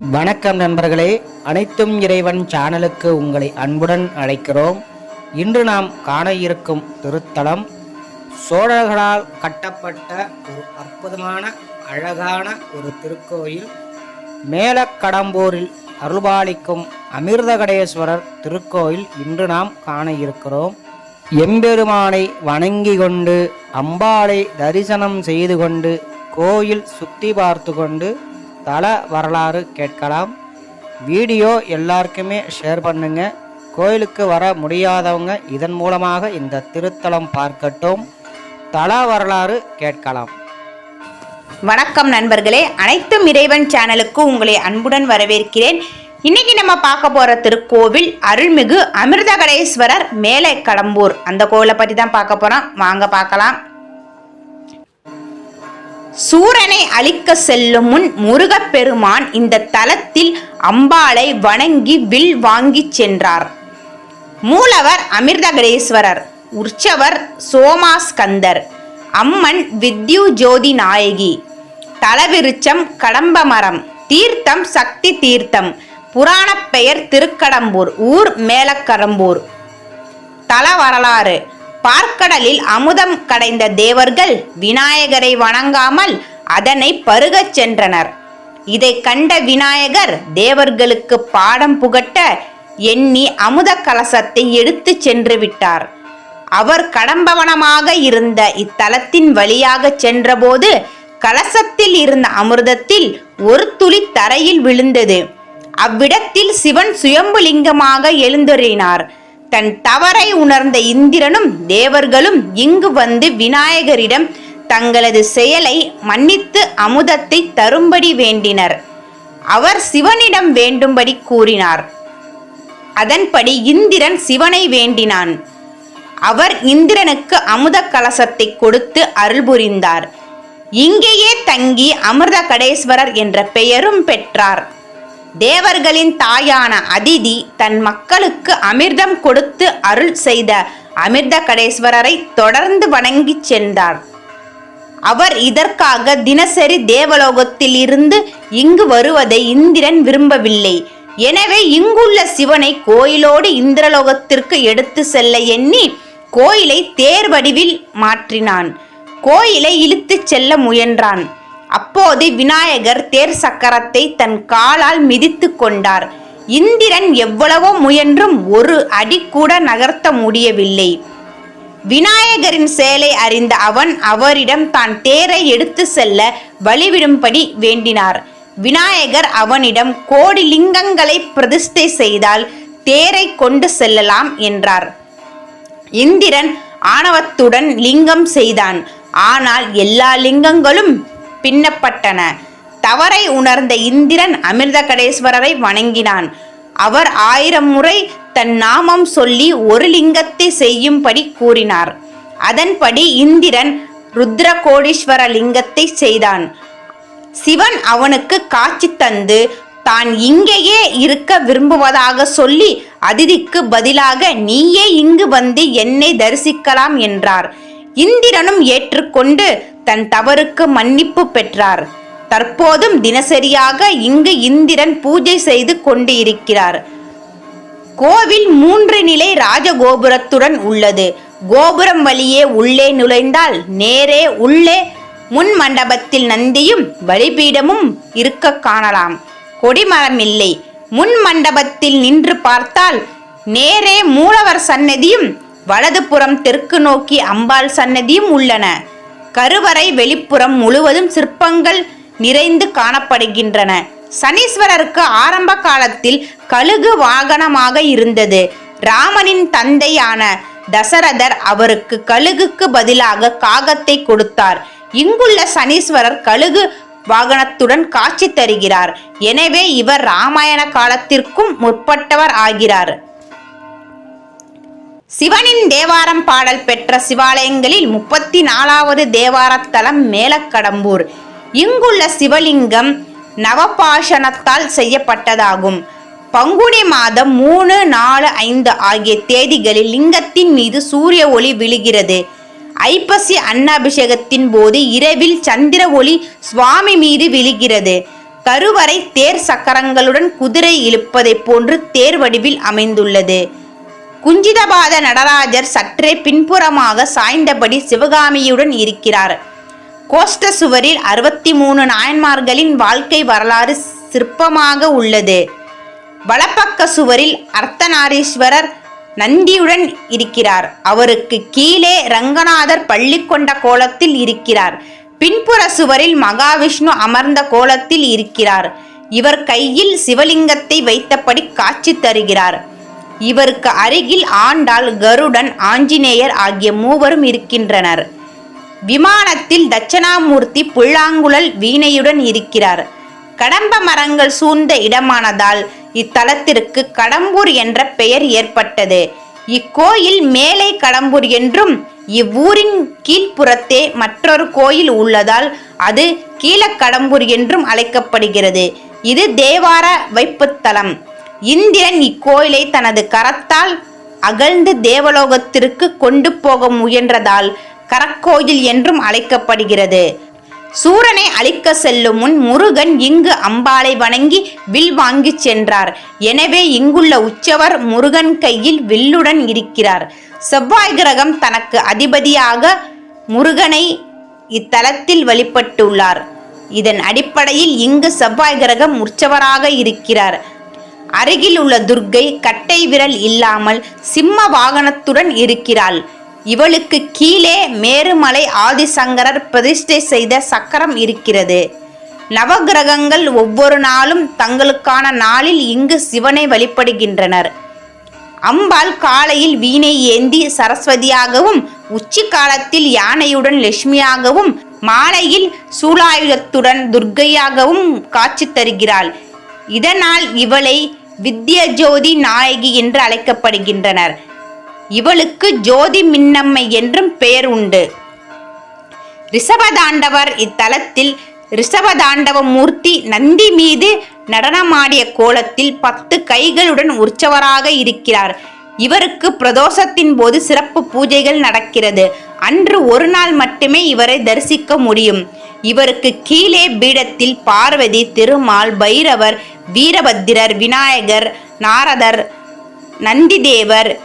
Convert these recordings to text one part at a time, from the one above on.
வணக்கம் நண்பர்களே அனைத்தும் இறைவன் சேனலுக்கு உங்களை அன்புடன் அழைக்கிறோம். இன்று நாம் காண இருக்கும் திருத்தலம் சோழர்களால் கட்டப்பட்ட ஒரு அற்புதமான அழகான ஒரு திருக்கோயில். மேலக்கடம்பூரில் அருள்பாலிக்கும் அமிர்தகடேஸ்வரர் திருக்கோயில் இன்று நாம் காண இருக்கிறோம். எம்பெருமானை வணங்கி கொண்டு அம்பாளை தரிசனம் செய்து கொண்டு கோயில் சுற்றி பார்த்து கொண்டு தல வரலாறு கேட்கலாம். வீடியோ எல்லாருக்குமே ஷேர் பண்ணுங்க. கோயிலுக்கு வர முடியாதவங்க இதன் மூலமாக இந்த திருத்தலம் பார்க்கட்டும். தல வரலாறு கேட்கலாம். வணக்கம் நண்பர்களே. அனைத்தும் இறைவன் சேனலுக்கு உங்களை அன்புடன் வரவேற்கிறேன். இன்னைக்கு நம்ம பார்க்க போற திருக்கோவில் அருள்மிகு அமிர்தகடேஸ்வரர் மேலை கடம்பூர் அந்த கோவிலை பற்றி தான் பார்க்க போறோம். வாங்க பார்க்கலாம். சூரனை அழிக்க செல்லும் முன் முருகப்பெருமான் இந்த தலத்தில் அம்பாளை வணங்கி வில் வாங்கிச் சென்றார். மூலவர் அமிர்தகடேஸ்வரர் உற்சவர் சோமாஸ்கந்தர் அம்மன் வித்யு ஜோதி நாயகி தலவிருச்சம் கடம்பமரம் தீர்த்தம் சக்தி தீர்த்தம் புராணப் பெயர் திருக்கடம்பூர் ஊர் மேலக்கரம்பூர். தல வரலாறு பார்க்கடலில் அமுதம் கடைந்த தேவர்கள் விநாயகரை வணங்காமல் அதனை பருகச் சென்றனர். இதை கண்ட விநாயகர் தேவர்களுக்கு பாடம் புகட்ட எண்ணி அமுத கலசத்தை எடுத்துச் சென்று விட்டார். அவர் கடம்பவனமாக இருந்த இத்தலத்தின் வழியாக சென்றபோது கலசத்தில் இருந்த அமிர்தத்தில் ஒரு துளி தரையில் விழுந்தது. அவ்விடத்தில் சிவன் சுயம்புலிங்கமாக எழுந்தொறினார். தன் தவறை உணர்ந்த இந்திரனும் தேவர்களும் இங்கு வந்து விநாயகரிடம் தங்களது செயலை மன்னித்து அமுதத்தை தரும்படி வேண்டினர். அவர் சிவனிடம் வேண்டும்படி கூறினார். அதன்படி இந்திரன் சிவனை வேண்டினான். அவர் இந்திரனுக்கு அமுத கலசத்தை கொடுத்து அருள் புரிந்தார். இங்கேயே தங்கி அமிர்த கடேஸ்வரர் என்ற பெயரும் பெற்றார். தேவர்களின் தாயான அதிதி தன் மக்களுக்கு அமிர்தம் கொடுத்து அருள் செய்த அமிர்த கடேஸ்வரரை தொடர்ந்து வணங்கிச் சென்றார். அவர் இதற்காக தினசரி தேவலோகத்தில் இருந்து இங்கு வருவதை இந்திரன் விரும்பவில்லை. எனவே இங்குள்ள சிவனை கோயிலோடு இந்திரலோகத்திற்கு எடுத்து செல்ல எண்ணி கோயிலை தேர் வடிவில் மாற்றினான். கோயிலை இழுத்துச் செல்ல முயன்றான். அப்போது விநாயகர் தேர் சக்கரத்தை தன் காலால் மிதித்து கொண்டார். இந்திரன் எவ்வளவோ முயன்றும் ஒரு அடி கூட நகர்த்த முடியவில்லை. விநாயகரின் செயலை அறிந்த அவன் அவரிடம் தான் தேரை எடுத்து செல்ல வழிவிடும்படி வேண்டினார். விநாயகர் அவனிடம் கோடி லிங்கங்களை பிரதிஷ்டை செய்தால் தேரை கொண்டு செல்லலாம் என்றார். இந்திரன் ஆணவத்துடன் லிங்கம் செய்தான். ஆனால் எல்லா லிங்கங்களும் பின்னப்பட்டன. தவறை உணர்ந்த இந்திரன் அமிர்தகடேஸ்வரரை வணங்கினான். அவர் ஆயிரம் முறை தன் நாமம் சொல்லி ஒரு லிங்கத்தை செய்யும்படி கூறினார். அதன்படி இந்திரன் ருத்ரகோடீஸ்வர லிங்கத்தை செய்தான். சிவன் அவனுக்கு காட்சி தந்து தான் இங்கேயே இருக்க விரும்புவதாக சொல்லி அதிதிக்கு பதிலாக நீயே இங்கு வந்து என்னை தரிசிக்கலாம் என்றார். இந்திரனும் ஏற்றுக்கொண்டு தன் தவறுக்கு மன்னிப்பு பெற்றார். தற்போதும் தினசரியாக இங்கு இந்திரன் பூஜை செய்து கொண்டு இருக்கிறார் கோவில் மூன்று நிலை ராஜகோபுரத்துடன் உள்ளது. கோபுரம் வழியே உள்ளே நுழைந்தால் நேரே உள்ளே முன் மண்டபத்தில் நந்தியும் பலிபீடமும் இருக்க காணலாம். கொடிமரம் இல்லை. முன் மண்டபத்தில் நின்று பார்த்தால் நேரே மூலவர் சன்னதியும் வலதுபுறம் தெற்கு நோக்கி அம்பாள் சன்னதியும் உள்ளன. கருவறை வெளிப்புறம் முழுவதும் சிற்பங்கள் நிறைந்து காணப்படுகின்றன. சனீஸ்வரருக்கு ஆரம்ப காலத்தில் கழுகு வாகனமாக இருந்தது. ராமனின் தந்தையான தசரதர் அவருக்கு கழுகுக்கு பதிலாக காகத்தை கொடுத்தார். இங்குள்ள சனீஸ்வரர் கழுகு வாகனத்துடன் காட்சி தருகிறார். எனவே இவர் ராமாயண காலத்திற்கும் முற்பட்டவர் ஆகிறார். சிவனின் தேவாரம் பாடல் பெற்ற சிவாலயங்களில் முப்பத்தி நாலாவது தேவாரத்தலம் மேலக்கடம்பூர். இங்குள்ள சிவலிங்கம் நவபாஷணத்தால் செய்யப்பட்டதாகும். பங்குனி மாதம் மூணு நாலு ஐந்து ஆகிய தேதிகளில் லிங்கத்தின் மீது சூரிய ஒளி விழுகிறது. ஐப்பசி அன்னாபிஷேகத்தின் போது இரவில் சந்திர ஒளி சுவாமி மீது விழுகிறது. கருவறை தேர் சக்கரங்களுடன் குதிரை இழுப்பதைப் போன்று தேர் வடிவில் அமைந்துள்ளது. குஞ்சிதபாத நடராஜர் சற்றே பின்புறமாக சாய்ந்தபடி சிவகாமியுடன் இருக்கிறார். கோஷ்ட சுவரில் அறுபத்தி மூணு நாயன்மார்களின் வாழ்க்கை வரலாறு சிற்பமாக உள்ளது. வலப்பக்க சுவரில் அர்த்தநாரீஸ்வரர் நந்தியுடன் இருக்கிறார். அவருக்கு கீழே ரங்கநாதர் பள்ளி கொண்ட கோலத்தில் இருக்கிறார். பின்புற சுவரில் மகாவிஷ்ணு அமர்ந்த கோலத்தில் இருக்கிறார். இவர் கையில் சிவலிங்கத்தை வைத்தபடி காட்சி தருகிறார். இவருக்கு அருகில் ஆண்டாள் கருடன் ஆஞ்சநேயர் ஆகிய மூவரும் இருக்கின்றனர். விமானத்தில் தட்சணாமூர்த்தி புல்லாங்குழல் வீணையுடன் இருக்கிறார். கடம்ப மரங்கள் சூழ்ந்த இடமானதால் இத்தலத்திற்கு கடம்பூர் என்ற பெயர் ஏற்பட்டது. இக்கோயில் மேலை கடம்பூர் என்றும் இவ்வூரின் கீழ்ப்புறத்தே மற்றொரு கோயில் உள்ளதால் அது கீழக்கடம்பூர் என்றும் அழைக்கப்படுகிறது. இது தேவார வைப்புத்தலம். இந்திரன் இக்கோயிலை தனது கரத்தால் அகழ்ந்து தேவலோகத்திற்கு கொண்டு போக முயன்றதால் கரக்கோயில் என்றும் அழைக்கப்படுகிறது. சூரனை அழிக்க செல்லும் முன் முருகன் இங்கு அம்பாளை வணங்கி வில் வாங்கிச் சென்றார். எனவே இங்குள்ள உற்சவர் முருகன் கையில் வில்லுடன் இருக்கிறார். செவ்வாய் கிரகம் தனக்கு அதிபதியாக முருகனை இத்தலத்தில் வழிபட்டுள்ளார். இதன் அடிப்படையில் இங்கு செவ்வாய் கிரகம் உற்சவராக இருக்கிறார். அருகில் உள்ள துர்க்கை கட்டை விரல் இல்லாமல் சிம்ம வாகனத்துடன் இருக்கிறாள். இவளுக்கு கீழே மேருமலை ஆதிசங்கரர் பிரதிஷ்டை செய்த சக்கரம் இருக்கிறது. நவகிரகங்கள் ஒவ்வொரு நாளும் தங்களுக்கான நாளில் இங்கு சிவனை வழிபடுகின்றனர். அம்பாள் காலையில் வீணை ஏந்தி சரஸ்வதியாகவும் உச்சி காலத்தில் யானையுடன் லட்சுமியாகவும் மாலையில் சூலாயுதத்துடன் துர்க்கையாகவும் காட்சி தருகிறாள். இதனால் இவளை வித்யஜோதி நாயகி என்று அழைக்கப்படுகின்றனர். இவளுக்கு ஜோதி மின்னம்மை என்றும் பெயர் உண்டு. ரிஷபதாண்டவர் இத்தலத்தில் ரிஷபதாண்டவ மூர்த்தி நந்தி மீது நடனமாடிய கோலத்தில் பத்து கைகளுடன் உற்சவராக இருக்கிறார். இவருக்கு பிரதோஷத்தின் போது சிறப்பு பூஜைகள் நடக்கிறது. அன்று ஒரு நாள் மட்டுமே இவரை தரிசிக்க முடியும். இவருக்கு கீழே பீடத்தில் பார்வதி திருமால் பைரவர் வீரபத்திரர் விநாயகர் நாரதர் நந்திதேவர்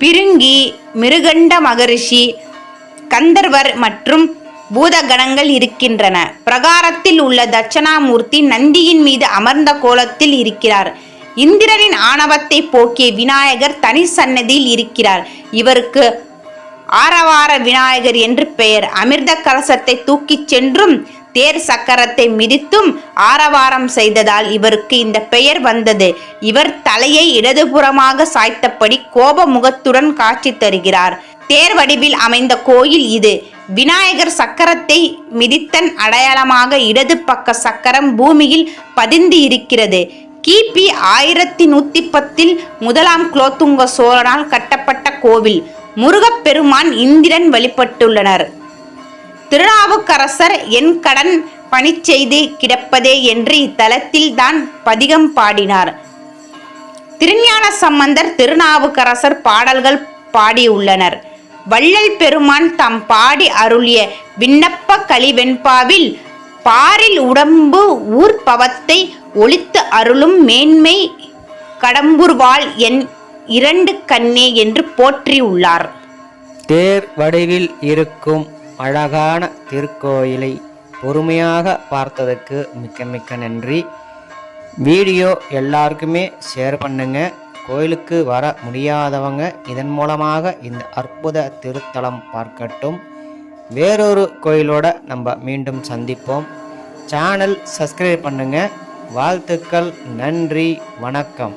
பிருங்கி மிருகண்ட மகரிஷி கந்தர்வர் மற்றும் பூதகணங்கள் இருக்கின்றன. பிரகாரத்தில் உள்ள தட்சணாமூர்த்தி நந்தியின் மீது அமர்ந்த கோலத்தில் இருக்கிறார். இந்திரனின் ஆணவத்தை போக்கிய விநாயகர் தனி சன்னதியில் இருக்கிறார். இவருக்கு ஆரவார விநாயகர் என்று பெயர். அமிர்த கலசத்தை தூக்கிச் சென்றும் தேர் சக்கரத்தை மிதித்தும் ஆரவாரம் செய்ததால் இவருக்கு இந்த பெயர் வந்தது. இவர் தலையை இடதுபுறமாக சாய்த்தபடி கோப முகத்துடன் காட்சி தருகிறார். தேர் வடிவில் அமைந்த கோயில் இது. விநாயகர் சக்கரத்தை மிதித்தன் அடையாளமாக இடது பக்க சக்கரம் பூமியில் பதிந்து இருக்கிறது. கிபி ஆயிரத்தி நூத்தி பத்தில் முதலாம் குலோத்துங்க சோழனால் கட்டப்பட்ட கோவில். முருகப்பெருமான் இந்திரன் வழிபட்டுள்ளனர். திருநாவுக்கரசர் என் கடன் பணி செய்து கிடப்பதே என்று இத்தலத்தில் தான் பதிகம் பாடினார். திருஞான சம்பந்தர் திருநாவுக்கரசர் பாடல்கள் பாடியுள்ளனர். வள்ளல் பெருமான் தாம் பாடி அருளிய விண்ணப்ப கலிவெண்பாவில் பாரில் உடம்பு ஊர் பவத்தை அருளும் மேன்மை கடம்புர்வாள் என் இரண்டு கண்ணே என்று போற்றியுள்ளார் தேர் வடிவில் இருக்கும் அழகான திருக்கோயிலை பொறுமையாக பார்த்ததுக்கு மிக்க மிக்க நன்றி. வீடியோ எல்லாருக்குமே ஷேர் பண்ணுங்க. கோயிலுக்கு வர முடியாதவங்க இதன் மூலமாக இந்த அற்புத திருத்தலம் பார்க்கட்டும். வேறொரு கோயிலோட நம்ம மீண்டும் சந்திப்போம். சேனல் சப்ஸ்கிரைப் பண்ணுங்கள் வாழ்த்துக்கள் நன்றி வணக்கம்.